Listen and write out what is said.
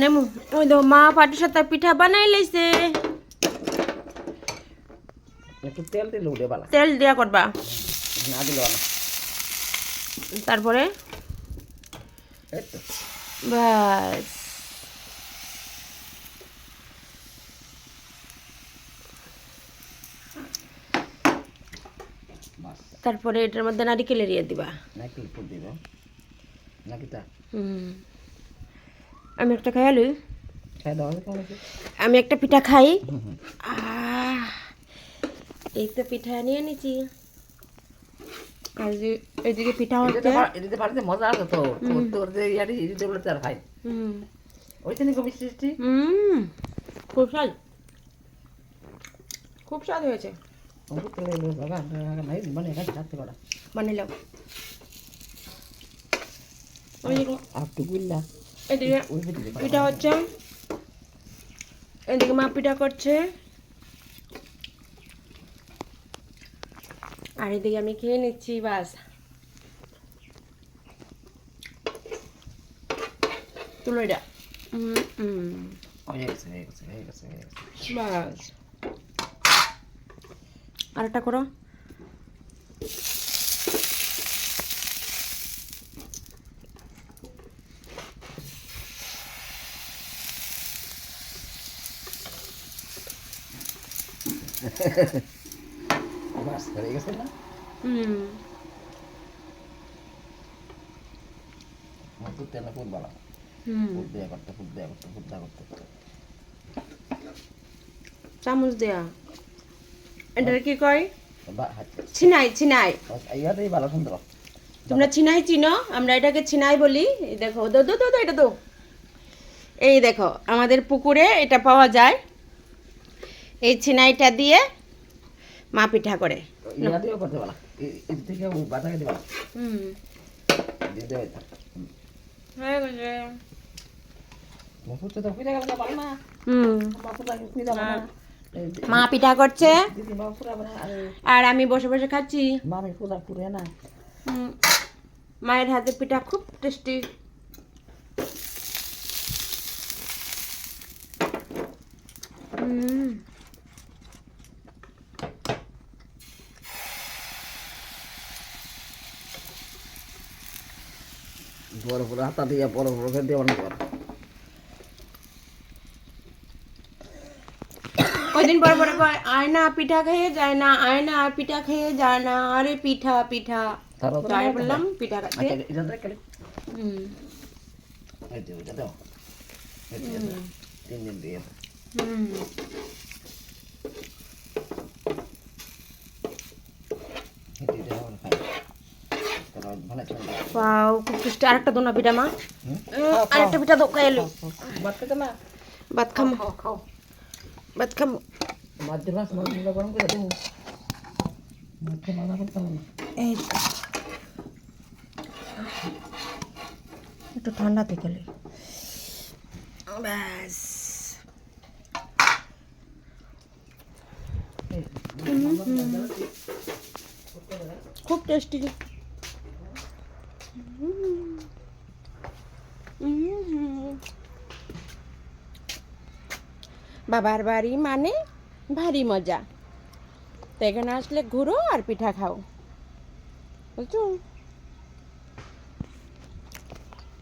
নেমু। ওই দেখো মা পাটি সাথে পিঠা বানাই লাইছে। একটু তেল দিলে উঠে বালা। তেল দিয়া করবা। না দিলে না। তারপরে? তো। বাস তারপরে এটার মধ্যে নারিকেল এরিয়ে দিবা। নাকি উপর দিব। নাকি তা? হুম। আমি একটা খাই আলু। আছে আমি একটা পিঠা খাই। এই তো পিঠা নিয়ে নিচ্ছি। আর এদিকে পিঠা হচ্ছে। পারতে মজা আছে তো। করতে করতে ইয়ারি তার খাই। হুম। ওইটা নিকো মিষ্টি হুম। খুব স্বাদ। খুব স্বাদ হয়েছে। মানে আর টুকুল্লা এদিকে পিঠা হচ্ছে। এদিকে মা পিঠা করছে। আর এদিকে আমি খেয়ে নিচ্ছি বাস। তুলো এটা। বাস। আরেকটা করো। গেছে না? হুম। তেলে ফুট দেয়া করতে ফুট দেয়া করতে ফুট দেয়া করতে। চামচ দেয়া। এটার কি কয়? ছিনাই ছিনাই। ইয়াতেই ভালো সুন্দর তোমরা ছিনাই চিনো আমরা এটাকে ছিনাই বলি। এই দেখো দো দো দো দো, এটা দো। এই দেখো আমাদের পুকুরে এটা পাওয়া যায়। এই ছিনাইটা দিয়ে মা পিঠা করে হয়ে মা। পিঠা করছে। আরে। আর আমি বসে বসে খাচ্ছি। মামি পুরা পুরে না। হুম, মায়ের হাতে পিঠা খুব টেস্টি হুম বড় বড় হাতা দিয়ে বড় বড় করে দিয়ে অনেক বড় কদিন পর পরে কয় আয়না পিঠা খেয়ে যায় না আয়না পিঠা খেয়ে যায় না আরে পিঠা পিঠা। তারপর তো তাই বললাম পিঠা খাচ্ছে। আচ্ছা এটা দেখ কেন হুম। এই যে এটা দাও। এই যে এটা। তিন দিন দিয়ে। হুম। হেঁটে হেঁটে আমার খাই তারপর মানে চলে যায়। পাও খুব টেস্টি আরেকটা দোনা পিঠা মা। আরেকটা পিঠা দোকা এলো ভাত খামো। ভাত খামো। মাছ মাছ গরম করে দেবো মাছ মাথা করতে হবে না এই তো। একটু ঠান্ডাতে গেলে ব্যাস এই, খুব টেস্টি বাবার বাড়ি মানে ভারী মজা। তো এখানে আসলে ঘুরো আর পিঠা খাও। বুঝছ?